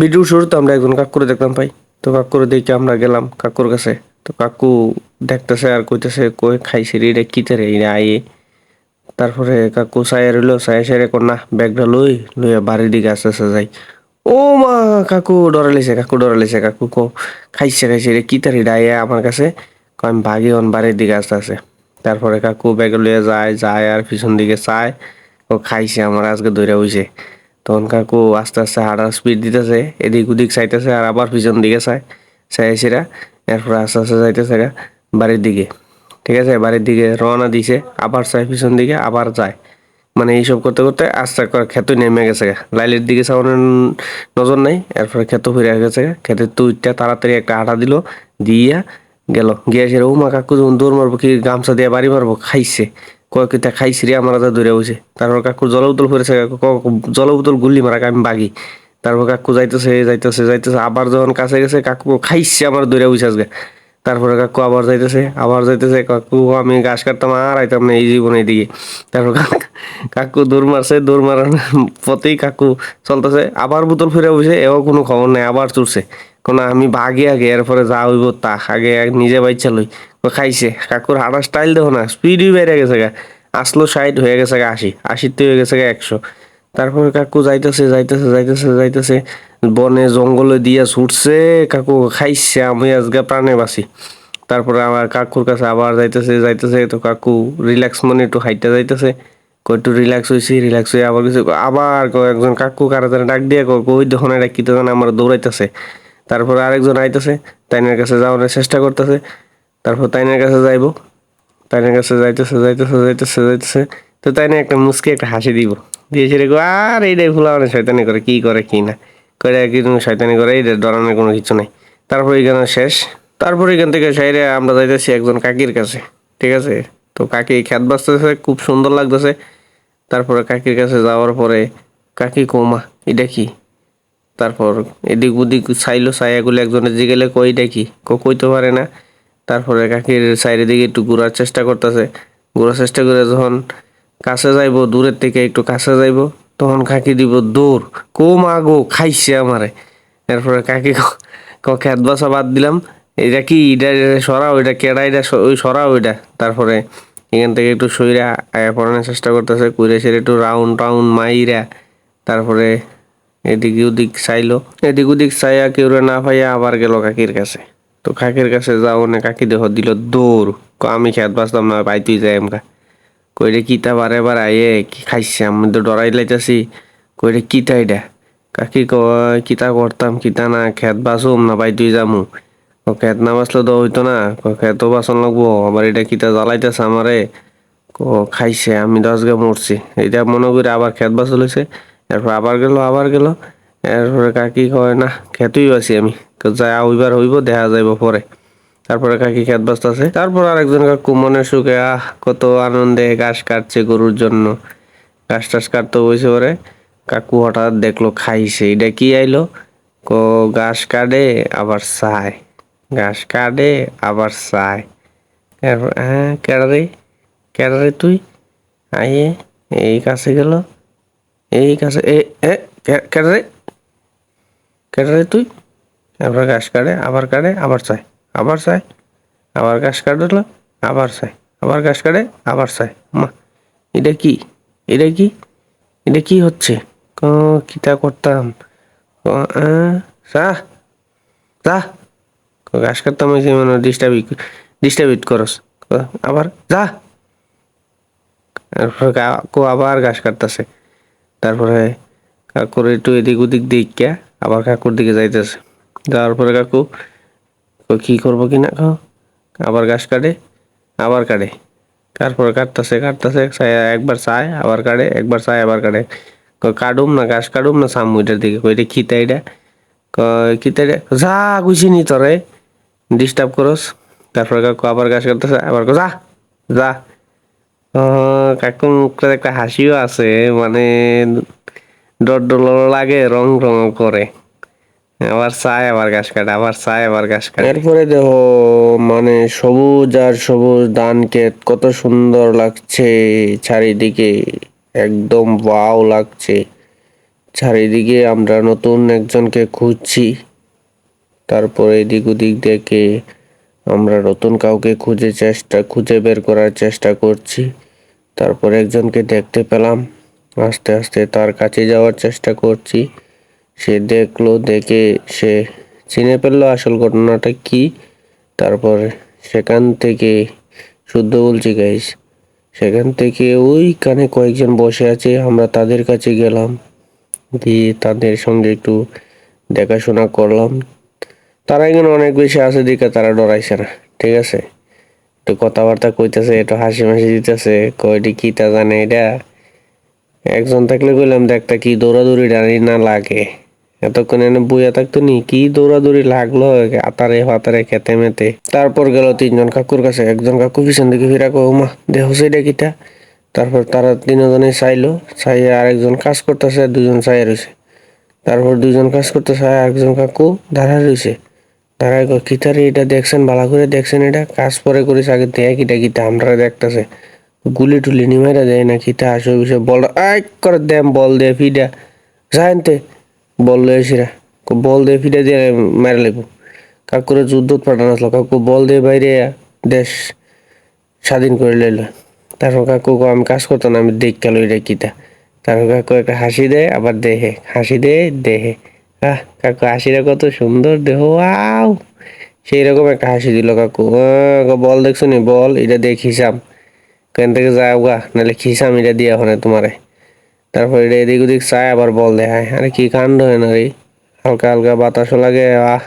Video শুরুতে আমরা একজন কাকুরে দেখলাম পাই তো কাকুরে দেখে আমরা গেলাম কাকুর কাছে। তো কাকু দেখতেছে আর কইতেছে, কই খাইছে রে এটা কিতে রে এটা আইয়ে তারপরে কাকু সায়া রইল সায়া সেরে কর, না, ব্যাগটা লই, লইয়া বাড়ির দিকে আস্তে আস্তে যাই। ও মা, কাকু ডরাইছে কাকু ডরাইছে কাকু কো, খাইছে খাইছে রে কিতে রে এটা আইয়ে আমার কাছে? আমি ভাগি অন বাড়ির দিকে আস্তে আস্তে। তারপরে কাকু ব্যাগ লইয়া যায় যায় আর পিছন দিকে চায়, ও খাইছে, আমার আজকে ধরে হইছে। তখন কাকু আস্তে আস্তে হাঁটার স্পিড দিতেছে, এদিক ওদিক চাইতেছে আর আবার পিছন দিকে চায় চাইছিরা এরপর আস্তে আস্তে যাইতেছে গা বাড়ির দিকে। ঠিক আছে? বাড়ির দিকে রওনা দিছে, আবার চায় পিছন দিকে, আবার যায়। মানে এইসব করতে করতে আস্তে করে খেতে নেমে গেছে লাইলের দিকে চাওয়ানোর নজর নাই, এরপরে খেত ফিরে গেছে খেতে তুইটা তাড়াতাড়ি একটা আটা দিল, দিয়া গেল। গিয়ে সে ও মা কাকু যখন দৌড় মারবো, কি গামছা দিয়ে বাড়ি মারবো, খাইছে। কয় কিতা খাইছি রে আমার হাতে দূরে বসে তারপর কাকু জল বোতল ফেরেছে জল বোতল গুলি মারা আমি বাগি। তারপর কাকু যাইতেছে যাইতেছে যাইতেছে আবার যখন কাছে গেছে, কাকু খাইছে আমার দূরে বসে আজকে তারপরে কাকু আবার যাইতেছে আবার যাইতেছে, কাকু আমি গাছ কাটতাম আর আইতাম না, এই জীবনে দিকে তারপর কাকু- দৌড় মারছে দৌড় মারার পথেই কাকু চলতেছে। আবার বোতল ফিরে বসে এও কোনো খবর নাই আবার চুরছে কোনো আমি ভাগে আগে এরপরে যা হইব তা আগে নিজে বাইচা লই খাইছে? কাকুর হাঁটার স্টাইল দেখো না স্পিডই বেড়ে গেছে গা। আসলো ষাট, হয়ে গেছে গা আশি আশিতে হয়ে গেছে গা একশো। তারপরে কাকু যাইতেছে যাইতেছে যাইতেছে যাইতেছে। বনে জঙ্গলে দিয়া ছুটছে, কাকু খাইছে আমি আজকে প্রাণে বাঁচি। তারপরে আমার কাকুর কাছে আবার যাইতেছে যাইতেছে, তো কাকু রিল্যাক্স মনে একটু হাইটটা যাইতেছে। একটু রিল্যাক্স হয়েছি রিল্যাক্স হয়ে আবার কিছু আবার একজন কাকু কারা জানে ডাক দিয়ে ওই এটা কি তো জানে আমার দৌড়াইতেছে। তারপরে আরেকজন আইতেছে, তাইনের কাছে যাওয়ার চেষ্টা করতেছে। তারপর তাইনের কাছে যাইবো। তাইনের কাছে যাইতেছে যাইতেছে যাইতেছে যাইতেছে। তো তাইনে একটা মুসকে একটা হাসি দিব। রে গো, আর এইটাই ফুলাওয়ানে শয়তানি করে কি করে কি না? করে কি শয়তানি করে এইটা ডরানোর কোনো কিছু নাই। তারপর এখানে শেষ। তারপর এখান থেকে সাইরে আমরা যাইতেছি একজন কাকির কাছে ঠিক আছে? তো কাকি খ্যাত বাঁচতেছে খুব সুন্দর লাগতেছে। তারপরে কাকির কাছে যাওয়ার পরে কাকি কৌমা এটা কি? তারপর এদিক ওদিক চাইলো চাইয়াগুলো একজনের জিগেলে কই দেখি ক কইতে পারে না। তারপরে কাকির সাইডের দিকে একটু ঘোরার চেষ্টা করতেছে। ঘোরার চেষ্টা করে যখন কাছে যাইবো, দূরের থেকে একটু কাছে যাইবো, তখন কাকি দিব দৌড় কো মা গো, খাইছে আমারে। এরপরে কাকি ক- খেত বাসা বাদ দিলাম এটা কি, এটা সরাও ওইটা কেডা, এটা ওই সরাও ওইটা তারপরে এখান থেকে একটু সইরা আয়া পড়ানোর চেষ্টা করতেছে, কুইরে সেরে একটু রাউন্ড, টাউন্ড মাইরা তারপরে এদিক ওদিক চাইলো। এদিক ওদিক চাইয়া কেউ না পাইয়া আবার গেল কাকির কাছে। তো কাকির কাছে যাও না, কাকি দেহ দিল দৌড় আমি খেত বাঁচতাম না পাই তুই যাই আমকা কইরে কিতা বারে বার আইয়ে কি খাইছে? আমি তো ডরাই লাইতাছি। কইরে কিতা এটা? কাকি কয়, কিতা করতাম, কিতা না, খেত বাঁচুম না পাই তুই যামু। ও খেত না বাঁচলে তো হইতো না। খেতও বাঁচন লাগবো, আবার এটা কিতা জ্বালাইতেছে আমারে? ক খাইছে, আমি দশ গে মরছি। এটা মনে করি আবার খেত বাঁচল হয়েছে এরপর আবার গেল আবার গেল। এরপরে কাকি কয়, না, খেতুই বাঁচি আমি। যা হইবার হইব, দেখা যাইব পরে। তারপরে কাকি খেত বাঁচতেছে তারপর আরেকজন কাকু মনে সুখে, আহ, কত আনন্দে ঘাস কাটছে গরুর জন্য। ঘাস টাস কাটতে বসে পরে, কাকু হঠাৎ দেখল খাইছে। এটা কি আইলো? ক, ঘাস কাটে, আবার চায়। ঘাস কাটে, আবার চায়। হ্যাঁ কেডা রে? কেডা রে তুই? আইয়ে, এই কাছে গেল। এই কাছে, এ এ, কে- কেডা রে? কেডা রে তুই? এরপর ঘাস কাটে আবার কাটে আবার চায় আবার চায় আবার ঘাস কাটলো আবার চায় আবার ঘাস কাটে আবার চায় মা এটা কি? এটা কি? এটা কি হচ্ছে? ক কিতা করতাম? ক, ঘাস কাটতাম হয়েছে মানে ডিস্টার্ব ডিস্টার্বিট করস। ক, আবার যা। এরপরে কাকু আবার ঘাস কাটতেছে। তারপরে কাকুর একটু এদিক ওদিক দিক আবার কাকুর দিকে যাইতেছে। যাওয়ার পরে কাকু কি করব কি না আবার ঘাস কাটে, আবার কাটে। তারপরে কাটতেছে কাটতেছে একবার চায়, আবার কাটে, একবার চায়, আবার কাটে। কাটুম না, ঘাস কাটুম না সামু এটার দিকে। কই এটা খিতা এটা। খিতা যা, গুছি নি তোরে। ডিস্টার্ব করস। তারপরে কাকু আবার ঘাস কাটতেছে, আবার যা যা। কাকুর মুখটার একটা হাসিও আছে মানে ডর ডর লাগে, রং রং করে। আবার চায় আবার ঘাস কাটে আবার চায় আবার ঘাস কাটে। এরপরে দেখো মানে সবুজ আর সবুজ ধান ক্ষেত, কত সুন্দর লাগছে চারিদিকে, একদম ওয়াও লাগছে। চারিদিকে আমরা নতুন একজনকে খুঁজছি। তারপরে এদিক ওদিক দেখে আমরা নতুন কাউকে খুঁজে চেষ্টা, খুঁজে বের করার চেষ্টা করছি। তারপরে একজনকে দেখতে পেলাম, আস্তে আস্তে তার কাছে যাওয়ার চেষ্টা করছি। সে দেখল, দেখে সে চিনে ফেলল আসল ঘটনাটা কি। তারপর সেখান থেকে শুদ্ধ বলছি, গাইস, সেখান থেকে ওইখানে কয়েকজন বসে আছে, আমরা তাদের কাছে গেলাম। দিয়ে তাদের সঙ্গে একটু দেখাশোনা করলাম। তারা এখানে অনেক বেশি আছে দিকে তারা ডরাইছে না, ঠিক আছে? একটু কথাবার্তা কইতেছে, একটু হাসি মাসি দিতেছে কয়টি কি তা জানে এটা? একজন থাকলে কইলাম দেখতা কি দৌড়াদৌড়ি ডানি না লাগে? এতক্ষণ এনে বইয়া থাকতো নি, কি দৌড়াদৌড়ি লাগল? আতারে ফাতারে খেতে মেতে। তারপর গেল তিনজন কাকুর কাছে। একজন কাকু পিছন দিকে ফিরা কো মা দেহ সেটা কিটা? তারপর তারা তিনজনে চাইলো, চাইয়ে আরেকজন কাজ করতেছে, দুজন চাইয়ে রয়েছে তারপর দুজন কাজ করতেছে একজন কাকু দাঁড়ায় রয়েছে দাঁড়ায় কিতারে এটা দেখছেন? ভালো করে দেখছেন এটা? কাজ পরে করেছে আগে দেয় কিটা কিটা আমরা দেখতেছে। গুলি টুলি নিমাইরা দেয় না কিতা আসে বিষয় বল আই করে দেম, বল দে, ফিডা। জানতে বল লয়ে এসিরা বল দিয়ে ফিডা দিয়ে মেরে লেবু কাকুরে যুদ্ধ পাঠানো আসলো। কাকু বল দিয়ে বাইরে দেশ স্বাধীন করে লইল। তারপর কাকু আমি কাজ করতাম না, আমি দেখ গেল এটা কিতা। তারপর কাকু একটা হাসি দেয় আবার দেহে হাসি দেয় দেহে আহ, কাকু হাসিটা কত সুন্দর, দেহ আও সেই রকম একটা হাসি দিল কাকু। বল দেখছ নি? বল, এটা দিয়ে খিসাম। কেন থেকে যাও গা? নাহলে খিসাম, এটা দিয়ে ওখানে তোমারে। তারপর এটা এদিক ওদিক চায় আবার বল দেখায় আরে কি কাণ্ড হয় না রে? হালকা হালকা বাতাসও লাগে, আহ।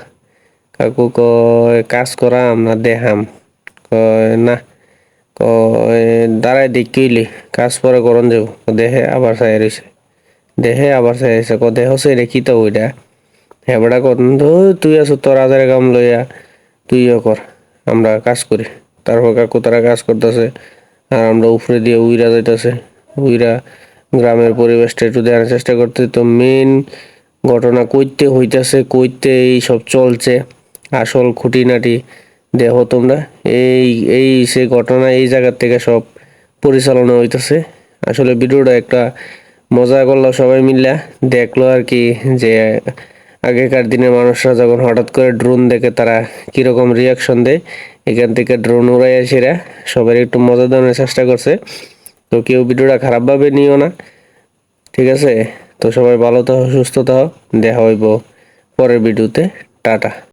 কাকু কয়, কাজ করাম না দেখাম। কয়, না। কয় দাঁড়ায় দেখিলি কাজ পরে করন যাব দেহে আবার চাই রয়েছে দেহে আবার চাই রয়েছে ক দেহ সে রেখি তো ওইটা হেবড়া কর তুই আছো, তোর আধারে কাম লইয়া। তুইও কর, আমরা কাজ করি। তারপর কাকু তারা কাজ করতেছে, আর আমরা উপরে দিয়ে উইরা যাইতেছে। উইরা গ্রামের পরিবেশটা একটু দেখার চেষ্টা করতে তো মেন ঘটনা কইতে হইতাছে, কইতে এই সব চলছে। আসল খুঁটিনাটি দেহ তোমরা। এই এই সে ঘটনা এই জায়গার থেকে সব পরিচালনা হইতেছে। আসলে ভিডিওটা একটা মজা করল সবাই মিল্লা। দেখল আর কি যে আগেকার দিনের মানুষরা যখন হঠাৎ করে ড্রোন দেখে তারা কীরকম রিয়াকশন দেয়, এখান থেকে ড্রোন উড়াই আসিরা সবাই একটু মজা দেওয়ার চেষ্টা করছে। তো কেউ ভিডিওটা খারাপভাবে নিও না, ঠিক আছে? তো সবাই ভালো থাকো সুস্থ থাকো দেখা হইব পরের ভিডিওতে, টাটা।